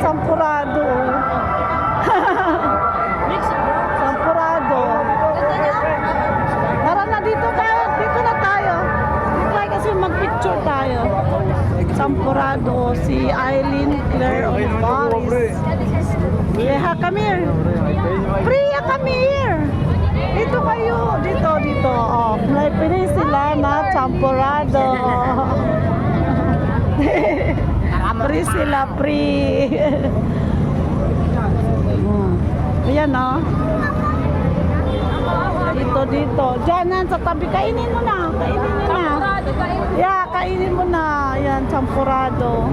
Sampurado. Sampurado. Tara na dito tayo. Dito na tayo. Dito tayo kasi mag-picture tayo. Sampurado. Si Eileen Claire Olivares. Yeah, come here. Priya, come here. Dito kayo. Dito, dito. Oh, may pinay sila na Sampurado. Free sila, free. Ayan, oh. Dito, dito. Diyan, yan, sa tabi. Kainin mo na. Kainin mo na. Yeah, kainin mo na. Ayan, champurado.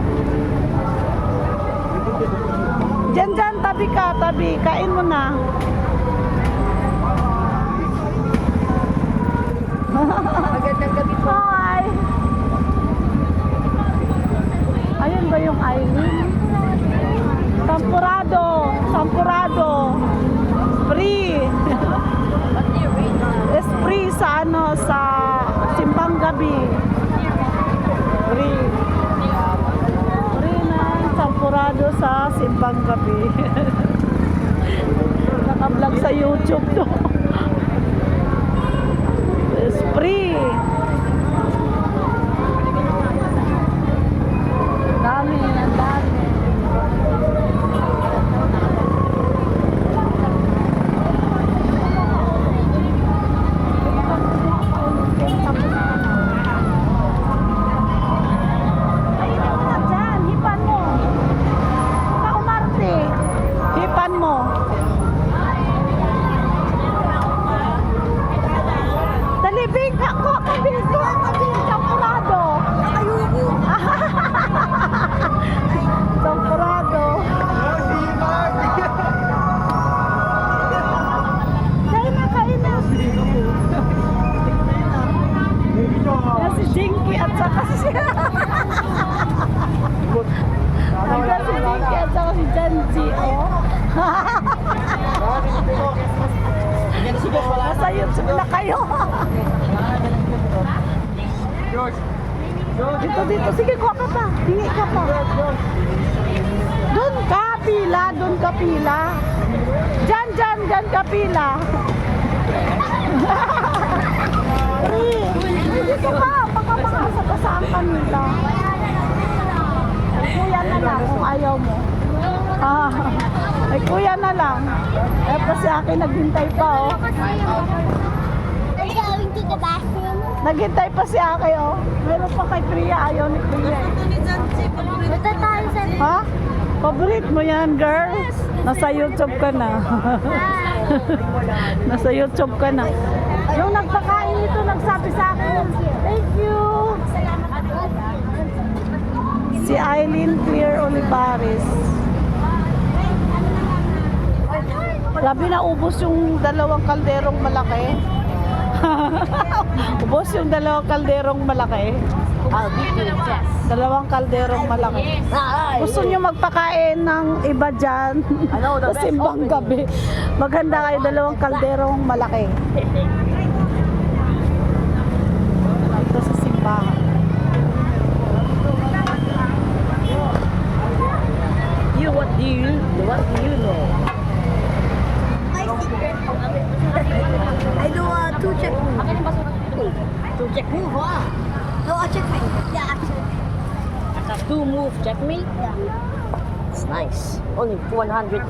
Diyan, diyan, tabi ka, tabi. Kain mo na. Magandang yung Eileen? Sampurado! Sampurado! Free! Is free sa ano, sa Simbang Gabi. Free. Free na Sampurado sa Simbang Gabi. Naka-vlog sa YouTube to. Is free. Dami, ang dami. Ayun mo na dyan, hipan mo. Kaumarte. Hipan mo. Dali, Bing, ko, kabilis, champurado. Ayuko. Champurado. Kain na, kain na. Yan si Jinky at saka si... Nandiyan si Jinky at saka si Janji, oh. Nasa YouTube na kayo. Dito, dito. Sige, kuha ka pa. Hingi ka pa. Doon ka, pila. Doon ka, pila. Diyan, diyan, diyan ka, pila. Dito ka. Baka makasakasaan ka nila. Ay, kuya na lang kung ayaw mo. Ah, ay, kuya na lang. Eh, pa si akin naghintay pa, oh. You going to the bathroom? Naghintay pa si Ake, oh. Meron pa kay Priya, ayaw ni Priya. Ito tayo sa... Ha? Paborite mo yan, girl? Nasa YouTube ka na. Nasa YouTube ka na. Yung nagpakain ito, nagsabi sa akin, thank you. Si Eileen Clear Olivares. Sabi na ubos yung dalawang kalderong malaki. ubos yung dalawang kalderong malaki. Yes. Dalawang kalderong malaki. Gusto nyo magpakain ng iba dyan Ano, the best opening. gabi. Maganda kayo dalawang kalderong malaki. check move, huh? No, I me. Yeah, I check. Two move Check me. Yeah. It's nice. Only 100.